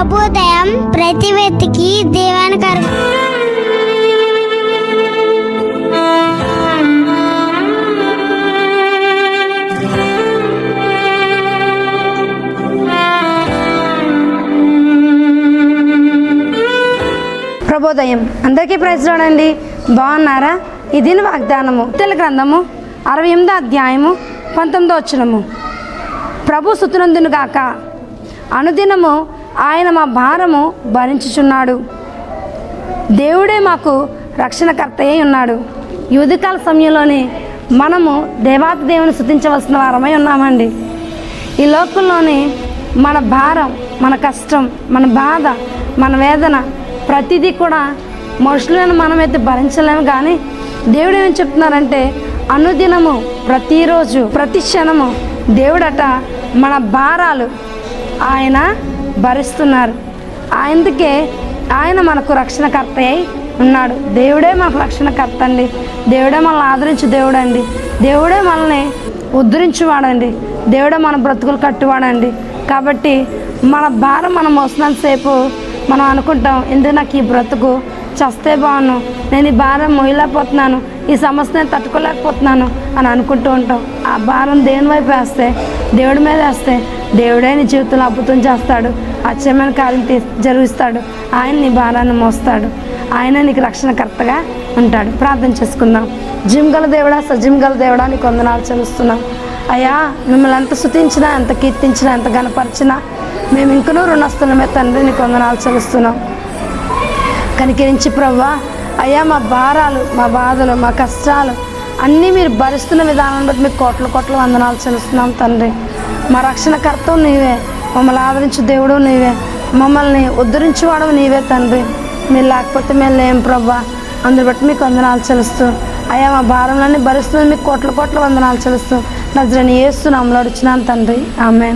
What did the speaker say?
ప్రతి వ్యక్తికి దేవానికి ప్రభోదయం అందరికీ ప్రైజ్ చూడండి బాగున్నారా? ఇది వాగ్దానము తెల గ్రంథము అరవై ఎనిమిదో అధ్యాయము పంతొమ్మిదో వచ్చినము ప్రభు సుతునందును గాక అనుదినము ఆయన మా భారము భరించుచున్నాడు. దేవుడే మాకు రక్షణకర్త అయి ఉన్నాడు. యువతికాల సమయంలోనే మనము దేవాతి దేవుని శుతించవలసిన వారమై ఉన్నామండి. ఈ లోకంలోని మన భారం మన కష్టం మన బాధ మన వేదన ప్రతిదీ కూడా మనుషులను మనమైతే భరించలేము. కానీ దేవుడు ఏమని చెప్తున్నారంటే అనుదినము ప్రతిరోజు ప్రతి క్షణము దేవుడట మన భారాలు ఆయన భరిస్తున్నారు. అందుకే ఆయన మనకు రక్షణకర్త అయి ఉన్నాడు. దేవుడే మనకు రక్షణకర్త అండి దేవుడే మనల్ని ఆదరించు దేవుడు అండి దేవుడే మనల్ని ఉద్ధరించువాడండి. దేవుడే మన బ్రతుకులు కట్టువాడండి. కాబట్టి మన భారం మనం మోసినంతసేపు మనం అనుకుంటాం ఎందుకు నాకు ఈ బ్రతుకు? చస్తే బాగున్నాను నేను ఈ భారం మోయలేకపోతున్నాను. ఈ సమస్య నేను తట్టుకోలేకపోతున్నాను అని అనుకుంటూ ఉంటాం. ఆ భారం దేని వైపు వేస్తే? దేవుడి మీద వేస్తే. దేవుడే నీ జీవితంలో అద్భుతం చేస్తాడు. అచ్చమైన కార్యం జరుగుస్తాడు జరిగిస్తాడు. ఆయన నీ భారాన్ని మోస్తాడు. ఆయన నీకు రక్షణకర్తగా ఉంటాడు. ప్రార్థన చేసుకుందాం. జిమ్ గల దేవుడా సజిమ్ గల దేవుడా నీకు వందనాలు చెల్లిస్తున్నాం. అయ్యా మిమ్మల్ని ఎంత శుతించినా ఎంత కీర్తించినా ఎంత గనపరిచినా మేము ఇంకనూ రుణస్తున్నమే తండ్రి నీకు వందనాలు చెల్లిస్తున్నాం. కనికరించి ప్రవ్వా అయ్యా మా భారాలు మా బాధలు మా కష్టాలు అన్నీ మీరు భరిస్తున్న విధానం బట్టి మీకు కోట్ల కోట్ల వందనాలు చెల్లిస్తున్నాం తండ్రి. మా రక్షణకర్తం నీవే. మమ్మల్ని ఆదరించు దేవుడు నీవే. మమ్మల్ని ఉద్ధరించువాడు నీవే తండ్రి. మీరు లేకపోతే మేము లేం ప్రభా. అందుని బట్టి మీకు వందనాలు చెల్లిస్తూ అయ్యా మా భారంలన్నీ భరిస్తుంది మీకు కోట్ల కోట్ల వందనాలు చెల్లిస్తూ నజరని ఏస్తున్నాంలో వచ్చినాను తండ్రి. ఆమె